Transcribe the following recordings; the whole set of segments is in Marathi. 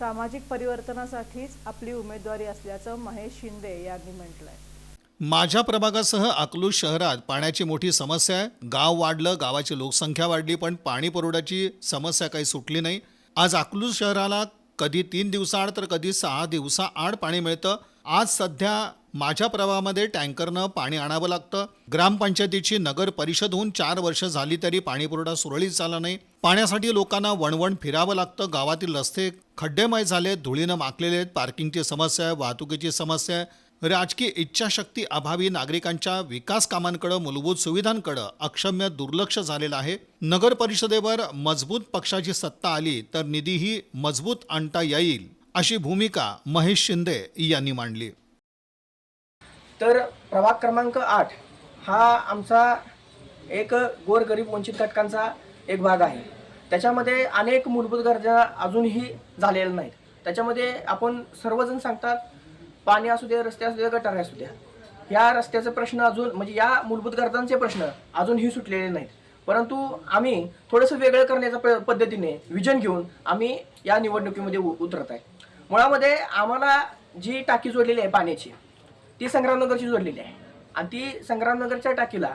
सामाजिक परिवर्तनासाठीच आपली उमेदवारी असल्याचं महेश शिंदे यांनी म्हटलंय. माझ्या प्रभागासह अकलूज शहरात पाण्याची मोठी समस्या आहे. गाव वाढलं गावाची लोकसंख्या वाढली पण पाणी पुरवठ्याची समस्या काही सुटली नाही. आज अकलूज शहराला कधी तीन दिवसाआड तर कधी सहा दिवसाआड पाणी मिळतं. आज सध्या माझ्या प्रवाहामध्ये टँकरनं पाणी आणावं लागतं. ग्रामपंचायतीची नगर परिषद होऊन चार वर्ष झाली तरी पाणीपुरवठा सुरळीत झाला नाही. पाण्यासाठी लोकांना वणवण फिरावं लागतं. गावातील रस्ते खड्डेमय झाले धुळीनं माकलेले आहेत पार्किंगची समस्या आहे वाहतुकीची समस्या आहे. राजकीय इच्छाशक्ती अभावी नागरिकांच्या विकास कामांकडं मूलभूत सुविधांकडं अक्षम्य दुर्लक्ष झालेलं आहे. नगर परिषदेवर मजबूत पक्षाची सत्ता आली तर निधीही मजबूत आणता येईल अशी भूमिका महेश शिंदे यांनी मांडली. तर प्रभाग क्रमांक आठ हा आमचा एक गोरगरीब वंचित घटकांचा एक भाग आहे. त्याच्यामध्ये अनेक मूलभूत गरजा अजूनही झालेल्या नाहीत. त्याच्यामध्ये आपण सर्वजण सांगतात पाणी असू दे रस्ते असू दे गटार असू द्या. या रस्त्याचे प्रश्न अजून म्हणजे या मूलभूत गरजांचे प्रश्न अजूनही सुटलेले नाहीत. परंतु आम्ही थोडंसं वेगळं करण्याच्या प- पद्धतीने विजन घेऊन आम्ही या निवडणुकीमध्ये उ- उतरत आहे. मुळामध्ये आम्हाला जी टाकी जोडलेली आहे पाण्याची ती संग्रामनगरची जोडलेली आहे. आणि ती संग्रामनगरच्या टाकीला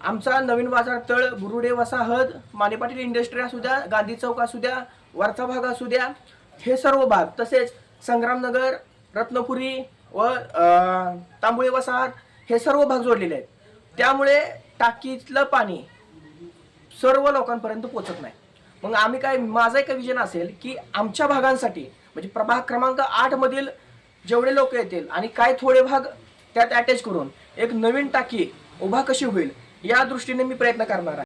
आमचा नवीन बाजार तळ बुरुडे वसाहत माने पाटील इंडस्ट्री असू द्या गांधी चौक असू द्या वरचा भाग असू द्या हे सर्व भाग तसेच संग्रामनगर रत्नपुरी व तांबुळे वसाहत हे सर्व भाग जोडलेले आहेत. त्यामुळे टाकीतलं पाणी सर्व लोकांपर्यंत पोचत नाही. मग आम्ही काय माझं एक विजन असेल की आमच्या भागांसाठी म्हणजे प्रभाग क्रमांक आठमधील जेवढे लोक येतील आणि काय थोडे भाग त्यात अटॅच करून एक नवीन टाकी उभा कशी होईल या दृष्टीने मी प्रयत्न करणार आहे.